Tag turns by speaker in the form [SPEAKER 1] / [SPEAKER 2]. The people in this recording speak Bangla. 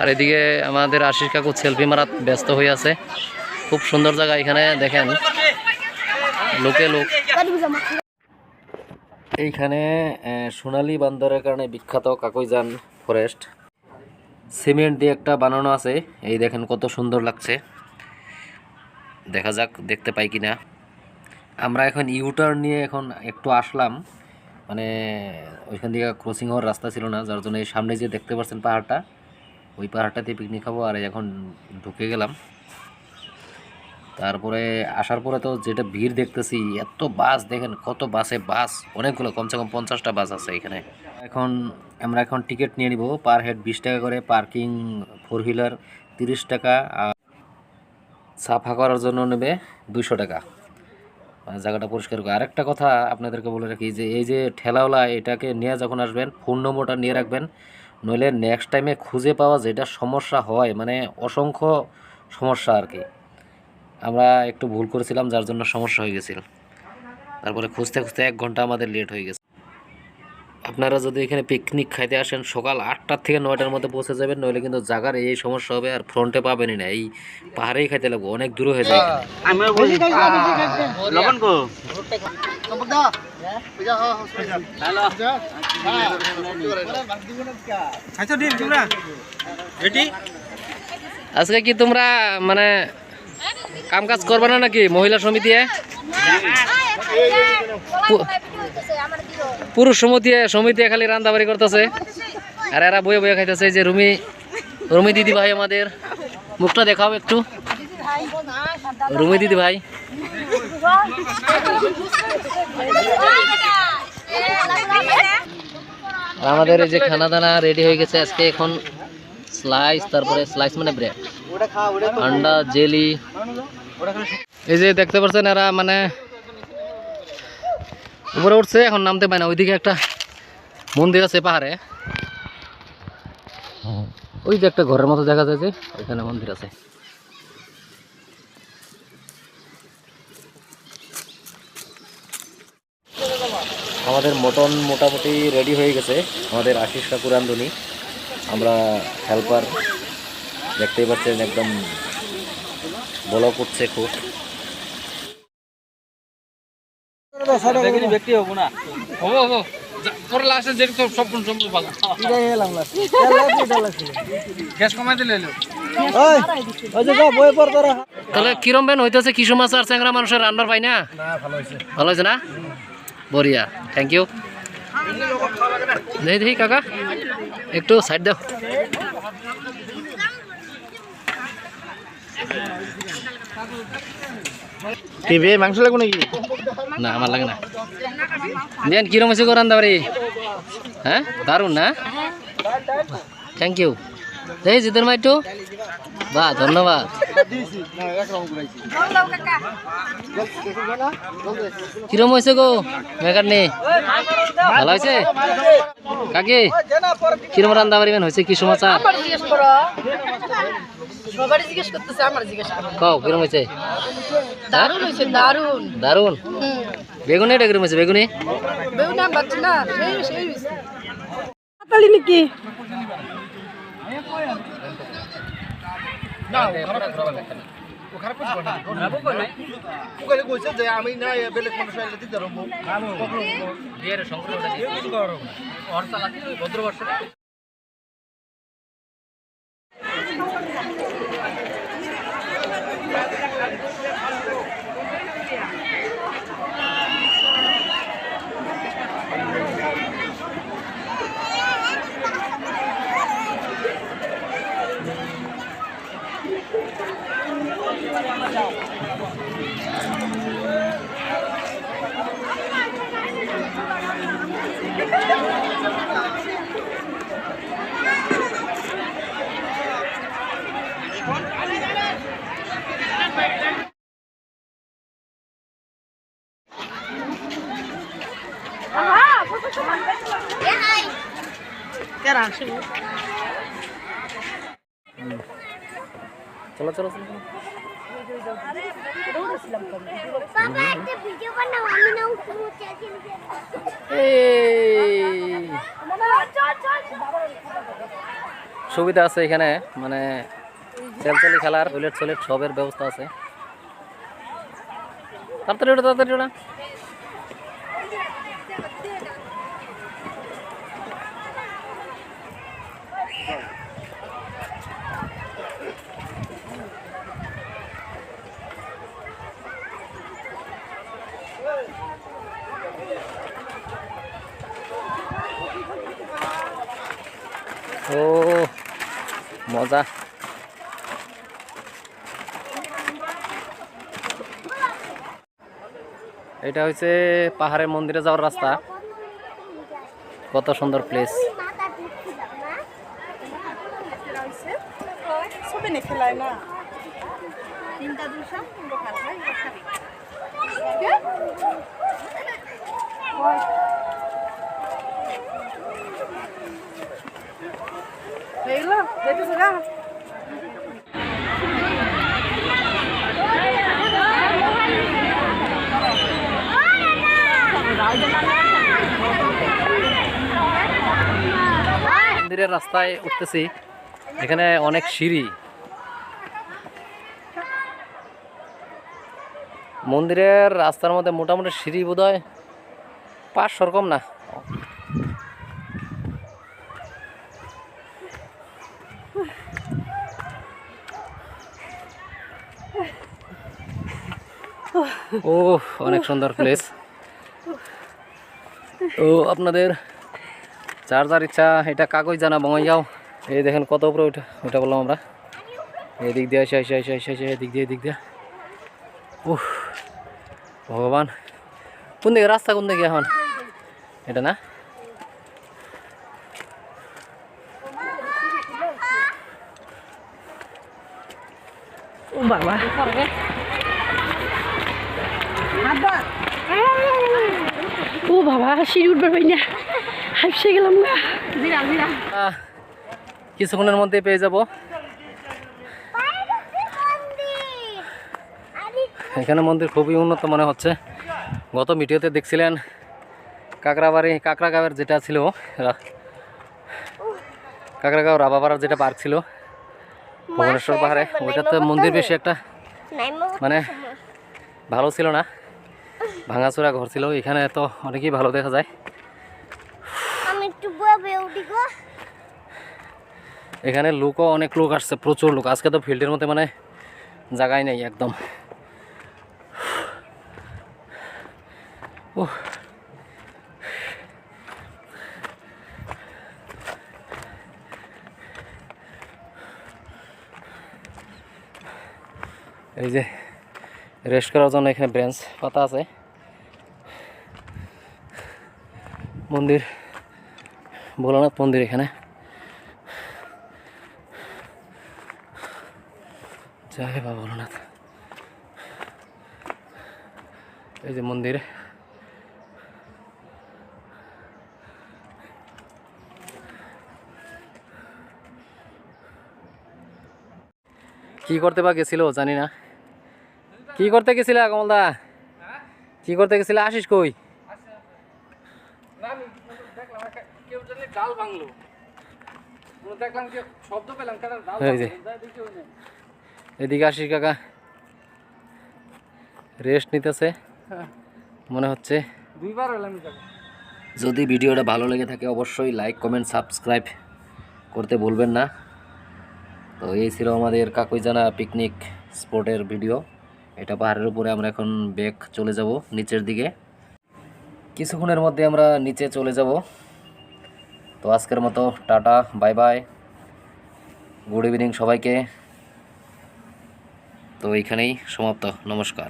[SPEAKER 1] আর এদিকে আমাদের আশিস কাকু সেলফি মারাত ব্যস্ত হয়ে আছে। খুব সুন্দর জায়গা এখানে, দেখেন। লোকে লোক। এইখানে সোনালী বান্দরের কারণে বিখ্যাত কাকইজান ফরেস্ট সিমেন্ট দিয়ে একটা বানানো আছে। এই দেখেন কত সুন্দর লাগছে। দেখা যাক, দেখতে পাই কিনা। আমরা এখন ইউটার্ন নিয়ে এখন একটু আসলাম। মানে ওইখান দিয়ে ক্রসিং হওয়ার রাস্তা ছিল না, যার জন্য এই সামনে যে দেখতে পাচ্ছেন পাহাড়টা ওই পাহাড়টাতে পিকনিক খাব আর এখন ঢুকে গেলাম। তারপরে আসার পরে তো যেটা ভিড় দেখতেছি, এত বাস দেখেন কত বাসে বাস, অনেকগুলো, কমসে কম পঞ্চাশটা বাস আছে এখানে। এখন আমরা এখন টিকিট নিয়ে নিব পার হেড বিশ টাকা করে পার্কিং ফোর হুইলার তিরিশ টাকা, আর সাফা করার জন্য নেবে দুশো টাকা। মানে জায়গাটা পরিষ্কার করে। আরেকটা কথা আপনাদেরকে বলে রাখি যে, এই যে ঠেলাওয়ালা এটাকে নিয়ে যখন আসবেন ফোন নম্বরটা নিয়ে রাখবেন নইলে নেক্সট টাইমে খুঁজে পাওয়া যেটা সমস্যা হয় মানে অসংখ্য সমস্যা আর কি। আমরা একটু ভুল করেছিলাম, যার জন্য সমস্যা হয়ে গেছিল। তারপরে খুঁজতে খুঁজতে এক ঘণ্টা আমাদের লেট হয়ে গেছে। আপনারা যদি এখানে পিকনিক খাইতে আসেন সকাল আটটার থেকে নয়টার মধ্যে পৌঁছে যাবেন নইলে কিন্তু জায়গার এই সমস্যা হবে আর ফ্রন্টে পাবেনই না। এই পাহাড়েই খাইতে লাগবো অনেক দূর হয়ে যায়।
[SPEAKER 2] দিন তোমরা? রেডি?
[SPEAKER 1] আজকে কি তোমরা মানে কাম কাজ করবে না নাকি মহিলা সমিতি পুরুষ সমিতি সমিতি খালি রান্দাবাড়ি করতেছে। আর এরা বয়ে বয়ে খাইতেছে যে রুমি রুমি দিদি ভাই আমাদের। মুখটা দেখাও একটু। রুমি দিদি ভাই। আমাদের এই যে খানা দানা রেডি হয়ে গেছে আজকে এখন স্লাইস তারপরে স্লাইস মানে ব্রেড আন্ডা জেলি এই যে দেখতে পাচ্ছেন এরা মানে উপরে উঠছে, এখন নামতে পায় না। ওইদিকে একটা মন্দির আছে পাহাড়ে। ওই যে একটা ঘরের মতো দেখা যায় যে, ওইখানে মন্দির আছে। আমাদের মটন মোটামুটি রেডি হয়ে গেছে। আমাদের আশিস কাকুর রান্ধনি আমরা হেল্পার দেখতেই পাচ্ছেন, একদম বলো করছে খুব
[SPEAKER 2] ব্যক্তি হব না
[SPEAKER 1] হব হব তোর লাস্টে যে সব সম্পূর্ণ ভালো
[SPEAKER 2] গ্যাস কমাই দিলে এলো
[SPEAKER 1] তাহলে কিরম বেন হইতেছে কিশু মাছ আর চ্যাংরা মানুষের রান্নার পাই না? ভালো হয়েছে না? বড়িয়া থ্যাংক ইউ দেখি দেখি কাকা একটু সাইড দাও।
[SPEAKER 2] টিভি, মাংস লাগবে নাকি?
[SPEAKER 1] না, আমার লাগে না। দেন কিরম গো রান্না বাড়ি? হ্যাঁ? দারুণ, না? থ্যাংক ইউ দেখি জিতের মা একটু বাহ ধন্যবাদ। কিরম হয়েছে গো মেকার নেই ভালো হয়েছে? কাকি কিরম রান্না বাড়ি হয়েছে? কি সমাচার?
[SPEAKER 3] সবারই জিজ্ঞেস করতেছে আমার জিজ্ঞেস করো।
[SPEAKER 1] কও কিরম হয়েছে
[SPEAKER 3] দারুণ হয়েছে দারুণ।
[SPEAKER 1] দারুণ? বেগুনি এটা কিরম হয়েছে বেগুনি?
[SPEAKER 3] নাম পাচ্ছি না সেই সেই পাতালি নাকি?
[SPEAKER 2] আমি না বেলেগ মানুষ আইলে দিতে পারব
[SPEAKER 1] চলো চলো চলো
[SPEAKER 4] বাবা
[SPEAKER 1] এই
[SPEAKER 4] চল চল
[SPEAKER 1] সুবিধা আছে এখানে মানে চালচালি খেলার টয়লেট টয়লেট সবের ব্যবস্থা আছে। তাড়াতাড়ি ওটা তাড়াতাড়ি ওটা ও মজা। এটা হচ্ছে পাহাড়ের মন্দিরে যাওয়ার রাস্তা। কত সুন্দর প্লেস
[SPEAKER 4] নে? তিনটা দুশো
[SPEAKER 3] দেখতেছো না?
[SPEAKER 1] মন্দিরের রাস্তায় উঠতেছি। এখানে অনেক সিঁড়ি। মন্দিরের রাস্তার মধ্যে মোটামুটি সিঁড়ি বোধ হয় পাঁচশো রকম না। ও অনেক সুন্দর প্লেস ও, আপনাদের যার যার ইচ্ছা, এটা কাগজ জানা বঙ্গাইগাঁও। এই দেখেন কত উপরে ওটা ওটা বললাম আমরা। এদিক দিয়ে আসে আসে আসে আসে আসে, এদিক দিয়ে এদিক দিয়ে। উহ ভগবান কোন দিকে রাস্তা কোন দিকে এখন? এটা না?
[SPEAKER 3] ও বাবা। ও বাবা সিঁড়ি উঠবার পাই না। হাসে গেলাম
[SPEAKER 1] কিছুক্ষণের মধ্যে পেয়ে যাব। এখানে মন্দির খুবই উন্নত মনে হচ্ছে। গত ভিডিওতে দেখছিলেন কাকড়াবাড়ি কাকড়াগাঁওয়ের যেটা ছিল কাকড়াগাঁও রাবাপাড়ার যেটা পার্ক ছিল ভুবনেশ্বর পাহাড়ে ওইটাতে মন্দির বেশি একটা মানে ভালো ছিল না। ভাঙাচোরা ঘর ছিল এখানে তো অনেকই ভালো দেখা যায়। এখানে লোকও অনেক লোক আসছে প্রচুর লোক। আজকে তো ফিল্ডের মধ্যে মানে জায়গায় নেই একদম। এই যে রেস্ট করার জন্য এখানে বেঞ্চ পাতা আছে। মন্দির, ভোলানাথ মন্দির এখানে। জয় বাবা ভোলানাথ। এই যে মন্দির। কি করতে বা গেছিল জানি না। কি করতে গেছিল কমলদা? কি করতে গেছিল? আসিস কই? এদিকে আসিস কাকা। রেস্ট নিতেছে। মনে হচ্ছে।
[SPEAKER 2] দুইবার
[SPEAKER 1] যদি ভিডিওটা ভালো লেগে থাকে অবশ্যই লাইক কমেন্ট সাবস্ক্রাইব করতে ভুলবেন না। তো এই ছিল আমাদের কাকুইজানা পিকনিক স্পটের ভিডিও এটা পাহাড়ের উপরে আমরা এখন ব্যাক চলে যাব, নিচের দিকে। কিছুক্ষণের মধ্যে আমরা নিচে চলে যাব। তো আজকের মতো tata bye bye good evening সবাইকে। তো এইখানেই সমাপ্ত, নমস্কার।